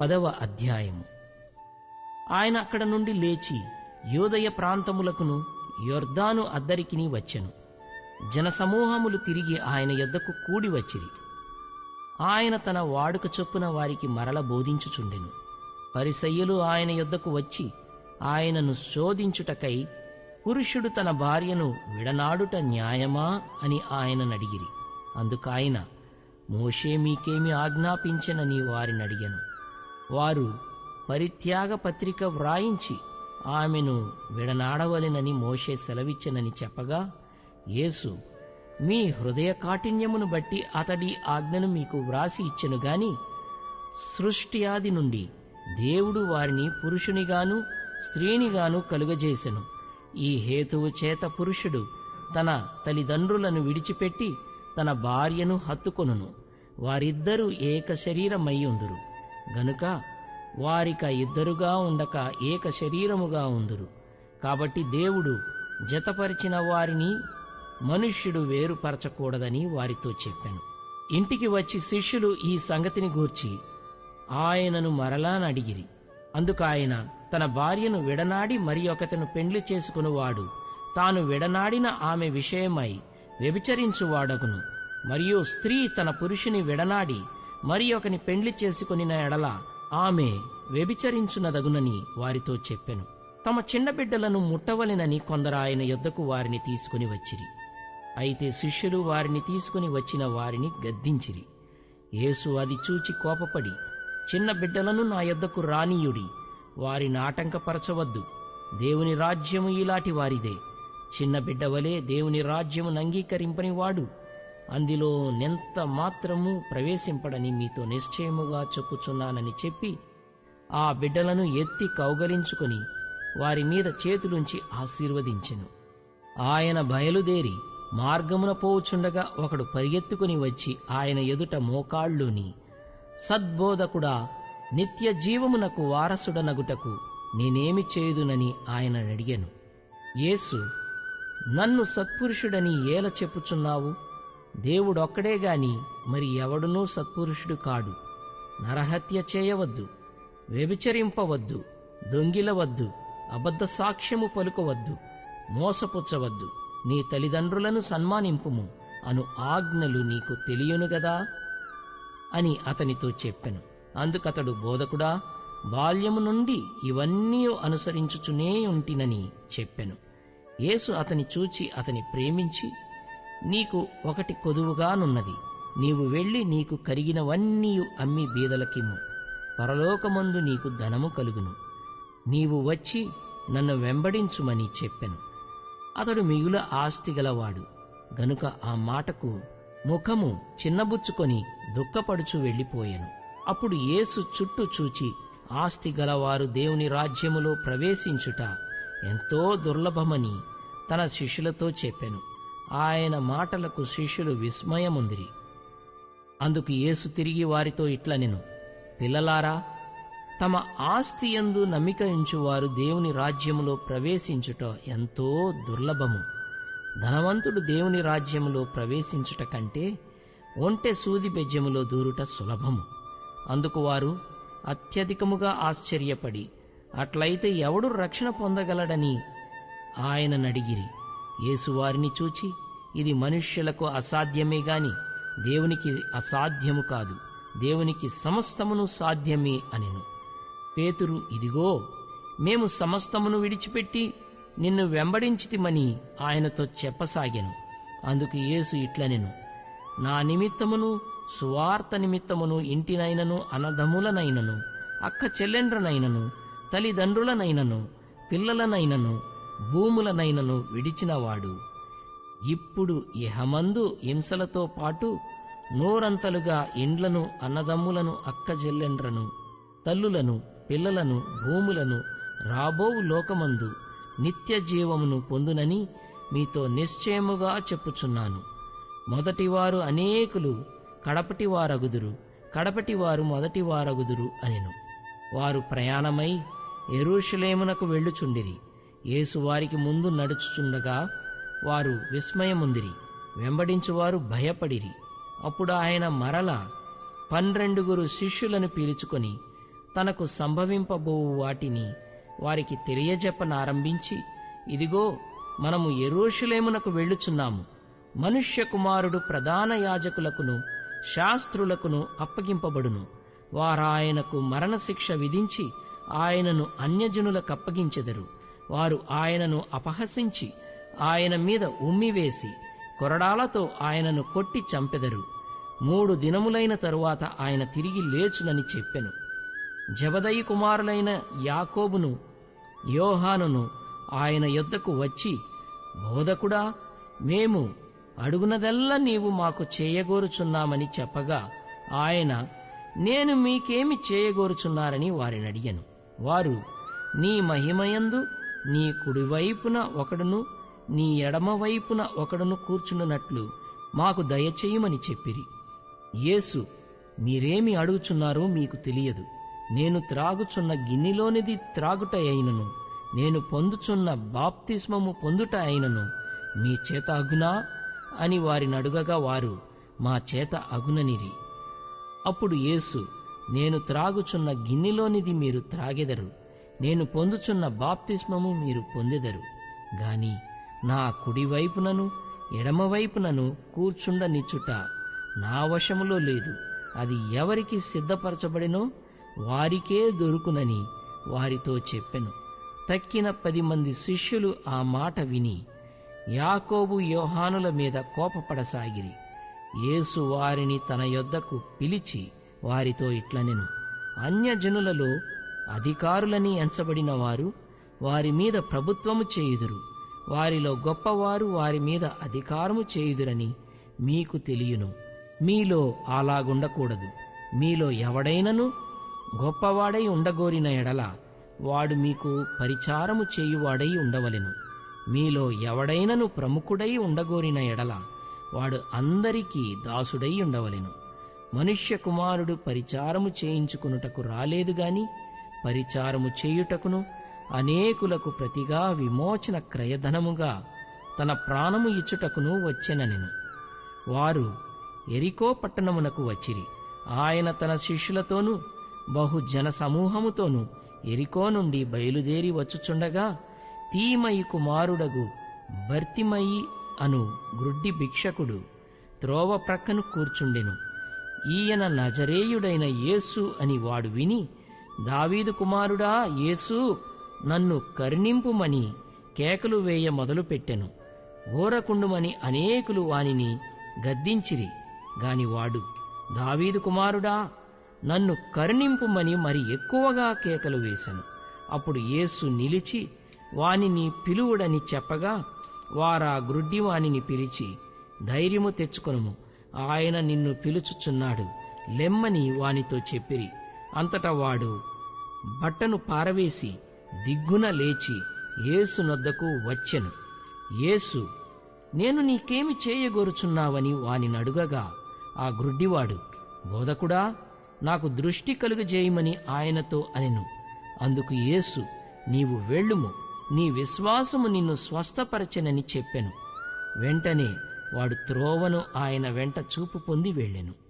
పదవ అధ్యాయము. ఆయన అక్కడ నుండి లేచి యోదయ ప్రాంతములకును యొర్దాను అద్దరికిని వచ్చెను. జనసమూహములు తిరిగి ఆయన యొద్దకు కూడి వచ్చిరి. ఆయన తన వాడుక చొప్పున వారికి మరల బోధించుచుండెను. పరిసయ్యులు ఆయన యొద్దకు వచ్చి ఆయనను శోధించుటకై పురుషుడు తన భార్యను విడనాడుట న్యాయమా అని ఆయననడిగిరి. అందుకాయన మోషే మీకేమి ఆజ్ఞాపించనని వారినడిగను. వారు పరిత్యాగ పత్రిక వ్రాయించి ఆమెను విడనాడవలెనని మోషే సెలవిచ్చనని చెప్పగా యేసు మీ హృదయ కాఠిన్యమును బట్టి అతడి ఆజ్ఞను మీకు వ్రాసి ఇచ్చెను గాని సృష్టి ఆది నుండి దేవుడు వారిని పురుషునిగాను స్త్రీనిగాను కలుగజేసెను. ఈ హేతువు చేత పురుషుడు తన తల్లిదండ్రులను విడిచిపెట్టి తన భార్యను హత్తుకొనును. వారిద్దరూ ఏక శరీరమయ్యుందురు. గనుక వారిక ఇద్దరుగా ఉండక ఏక శరీరముగా ఉందురు. కాబట్టి దేవుడు జతపరిచిన వారిని మనుష్యుడు వేరుపరచకూడదని వారితో చెప్పాను. ఇంటికి వచ్చి శిష్యులు ఈ సంగతిని గూర్చి ఆయనను మరలా నడిగిరి. అందుకు ఆయన తన భార్యను విడనాడి మరి ఒకతను పెండ్లి చేసుకునివాడు. తాను విడనాడిన ఆమె విషయమై వ్యభిచరించువాడగును. మరియు స్త్రీ తన పురుషుని విడనాడి మరి ఒకని పెండ్లి చేసుకుని ఎడల ఆమె వ్యభిచరించునదగునని వారితో చెప్పెను. తమ చిన్న బిడ్డలను ముట్టవలెనని కొందరు ఆయన యొద్దకు వారిని తీసుకుని వచ్చిరి. అయితే శిష్యులు వారిని తీసుకుని వచ్చిన వారిని గద్దించిరి. యేసు అది చూచి కోపపడి చిన్న బిడ్డలను నా యొద్దకు రానీయుడి వారిని ఆటంకపరచవద్దు. దేవుని రాజ్యము ఇలాంటి వారిదే. చిన్న బిడ్డ వలె దేవుని రాజ్యమును అంగీకరింపని వాడు అందులో నెంత మాత్రము ప్రవేశింపడని మీతో నిశ్చయముగా చెప్పుచున్నానని చెప్పి ఆ బిడ్డలను ఎత్తి కౌగలించుకుని వారి మీద చేతులుంచి ఆశీర్వదించెను. ఆయన బయలుదేరి మార్గమున పోవుచుండగా ఒకడు పరిగెత్తుకుని వచ్చి ఆయన ఎదుట మోకాళ్ళుని సద్బోధకుడా నిత్య జీవమునకు వారసుడనగుటకు నేనేమి చేయుదునని ఆయన అడిగాను. యేసు నన్ను సత్పురుషుడని ఏల చెప్పుచున్నావు? దేవుడొక్కడే గాని మరి ఎవడునూ సత్పురుషుడు కాడు. నరహత్య చేయవద్దు వ్యభిచరింపవద్దు దొంగిలవద్దు అబద్ధ సాక్ష్యము పలుకవద్దు మోసపుచ్చవద్దు. నీ తల్లిదండ్రులను సన్మానింపుము అను ఆజ్ఞలు నీకు తెలియను గదా? అని అతనితో చెప్పెను. అందుకతడు బోధకుడా బాల్యము నుండి ఇవన్నీ అనుసరించుచునే ఉంటినని చెప్పెను. యేసు అతని చూచి అతని ప్రేమించి నీకు ఒకటి కొదువుగానున్నది. నీవు వెళ్ళి నీకు కరిగినవన్నీ అమ్మి బీదలకిమ్ము. పరలోకమందు నీకు ధనము కలుగును. నీవు వచ్చి నన్ను వెంబడించుమని చెప్పెను. అతడు మిగుల ఆస్తి గలవాడు. గనుక ఆ మాటకు ముఖము చిన్నబుచ్చుకొని దుఃఖపడుచు వెళ్ళిపోయాను. అప్పుడు యేసు చుట్టూ చూచి ఆస్తి గలవారు దేవుని రాజ్యములో ప్రవేశించుట ఎంతో దుర్లభమని తన శిష్యులతో చెప్పాను. ఆయన మాటలకు శిష్యులు విస్మయముందిరి. అందుకు యేసు తిరిగి వారితో ఇట్లనెను పిల్లలారా తమ ఆస్తి ఎందు నమ్మిక ఉంచువారు దేవుని రాజ్యములో ప్రవేశించుట ఎంతో దుర్లభము. ధనవంతుడు దేవుని రాజ్యములో ప్రవేశించుట కంటే ఒంటె సూది బెజ్యములో దూరుట సులభము. అందుకు వారు అత్యధికముగా ఆశ్చర్యపడి అట్లయితే ఎవడు రక్షణ పొందగలడని ఆయననడిగిరి యేసు వారిని చూచి ఇది మనుష్యులకు అసాధ్యమే గాని దేవునికి అసాధ్యము కాదు. దేవునికి సమస్తమును సాధ్యమే అనెను. పేతురు ఇదిగో మేము సమస్తమును విడిచిపెట్టి నిన్ను వెంబడించితిమని ఆయనతో చెప్పసాగాను. అందుకు యేసు ఇట్లనెను. నా నిమిత్తమును సువార్త నిమిత్తమును ఇంటినైనను అనదములనైనను అక్క చెల్లెండ్రనైనను తల్లిదండ్రులనైనను పిల్లలనైనను భూములనైనను విడిచినవాడు. ఇప్పుడు ఇహమందు హింసలతో పాటు నోరంతలుగా ఇండ్లను అన్నదమ్ములను అక్కజెల్లెండ్రను తల్లులను పిల్లలను భూములను రాబోవు లోకమందు నిత్య జీవమును పొందునని మీతో నిశ్చయముగా చెప్పుచున్నాను. మొదటివారు అనేకులు కడపటివారగుదురు కడపటివారు మొదటివారగుదురు అనెను. వారు ప్రయాణమై ఎరూషలేమునకు వెళ్ళుచుండిరి. యేసు వారికి ముందు నడుచుచుండగా వారు విస్మయముందిరి. వెంబడించువారు భయపడిరి. అప్పుడు ఆయన మరల పన్నెండుగురు శిష్యులను పీల్చుకొని తనకు సంభవింపబోవు వాటిని వారికి తెలియజెప్పనారంభించి ఇదిగో మనము ఎరోషులేమునకు వెళ్ళుచున్నాము. మనుష్య కుమారుడు ప్రధాన యాజకులకును శాస్త్రులకును అప్పగింపబడును. వారాయనకు మరణశిక్ష విధించి ఆయనను అన్యజనులకు అప్పగించెదరు. వారు ఆయనను అపహసించి ఆయన మీద ఉమ్మివేసి కొరడాలతో ఆయనను కొట్టి చంపెదరు. మూడు దినములైన తరువాత ఆయన తిరిగి లేచునని చెప్పెను. జబదయి కుమారులైన యాకోబును యోహానును ఆయన యొద్దకు వచ్చి బోధకుడా మేము అడుగునదల్లా నీవు మాకు చేయగోరుచున్నామని చెప్పగా ఆయన నేను మీకేమి చేయగోరుచున్నారని వారిని అడిగాను. వారు నీ మహిమయందు నీ కుడివైపున ఒకడును నీ ఎడమవైపున ఒకడును కూర్చున్నట్లు మాకు దయచేయమని చెప్పిరి. యేసు మీరేమి అడుగుచున్నారో మీకు తెలియదు. నేను త్రాగుచున్న గిన్నెలోనిది త్రాగుట అయినను నేను పొందుచున్న బాప్తిస్మము పొందుట అయినను మీ చేత అగునా? అని వారిని అడుగగా వారు మా చేత అగుననిరి. అప్పుడు యేసు నేను త్రాగుచున్న గిన్నెలోనిది మీరు త్రాగెదరు. నేను పొందుచున్న బాప్తిస్మము మీరు పొందెదరు. గాని నా కుడివైపునను ఎడమవైపునను కూర్చుండనిచ్చుట నా వశములో లేదు. అది ఎవరికి సిద్ధపరచబడినో వారికే దొరుకునని వారితో చెప్పెను. తక్కిన పది మంది శిష్యులు ఆ మాట విని యాకోబు యోహానుల మీద కోపపడసాగిరి. యేసు వారిని తన యొద్దకు పిలిచి వారితో ఇట్లనెను. అన్యజనులలో అధికారులని ఎంచబడిన వారు వారి మీద ప్రభుత్వము చేయుదురు. వారిలో గొప్పవారు వారి మీద అధికారము చేయుదురని మీకు తెలియను. మీలో అలాగుండకూడదు మీలో ఎవడైనను గొప్పవాడై ఉండగోరిన ఎడల వాడు మీకు పరిచారము చేయువాడై ఉండవలెను. మీలో ఎవడైనను ప్రముఖుడై ఉండగోరిన ఎడల వాడు అందరికీ దాసుడై ఉండవలెను. మనుష్య కుమారుడు పరిచారము చేయించుకునుటకు రాలేదు గాని పరిచారము చేయుటకును అనేకులకు ప్రతిగా విమోచన క్రయధనముగా తన ప్రాణము ఇచ్చుటకును వచ్చెననెను. వారు ఎరికో పట్టణమునకు వచ్చిరి. ఆయన తన శిష్యులతోనూ బహు జన సమూహముతోనూ ఎరికో నుండి బయలుదేరి వచ్చుచుండగా తీమయి కుమారుడగు భర్తిమయి అను గ్రుడ్డి భిక్షకుడు త్రోవ ప్రక్కను కూర్చుండెను. ఈయన నజరేయుడైన యేసు అని వాడు విని దావీదు కుమారుడా యేసు నన్ను కరుణింపుమని కేకలు వేయ మొదలుపెట్టెను. ఓరకుండుమని అనేకులు వానిని గద్దించిరి గాని వాడు దావీదు కుమారుడా నన్ను కరుణింపుమని మరి ఎక్కువగా కేకలు వేశాను అప్పుడు యేసు నిలిచి వానిని పిలువుడని చెప్పగా వారా గ్రుడ్డి వానిని పిలిచి ధైర్యము తెచ్చుకొనుము. ఆయన నిన్ను పిలుచుచున్నాడు లెమ్మని వానితో చెప్పిరి. అంతటా వాడు బట్టను పారవేసి దిగ్గున లేచి యేసు నొద్దకు వచ్చెను. యేసు నేను నీకేమి చేయగోరుచున్నావని వానినడుగగా ఆ గ్రుడ్డివాడు బోధకుడా నాకు దృష్టి కలుగజేయమని ఆయనతో అనెను. అందుకు యేసు నీవు వెళ్ళుము నీ విశ్వాసము నిన్ను స్వస్థపరచెనని చెప్పెను. వెంటనే వాడు త్రోవను ఆయన వెంట చూపు పొంది వెళ్ళెను.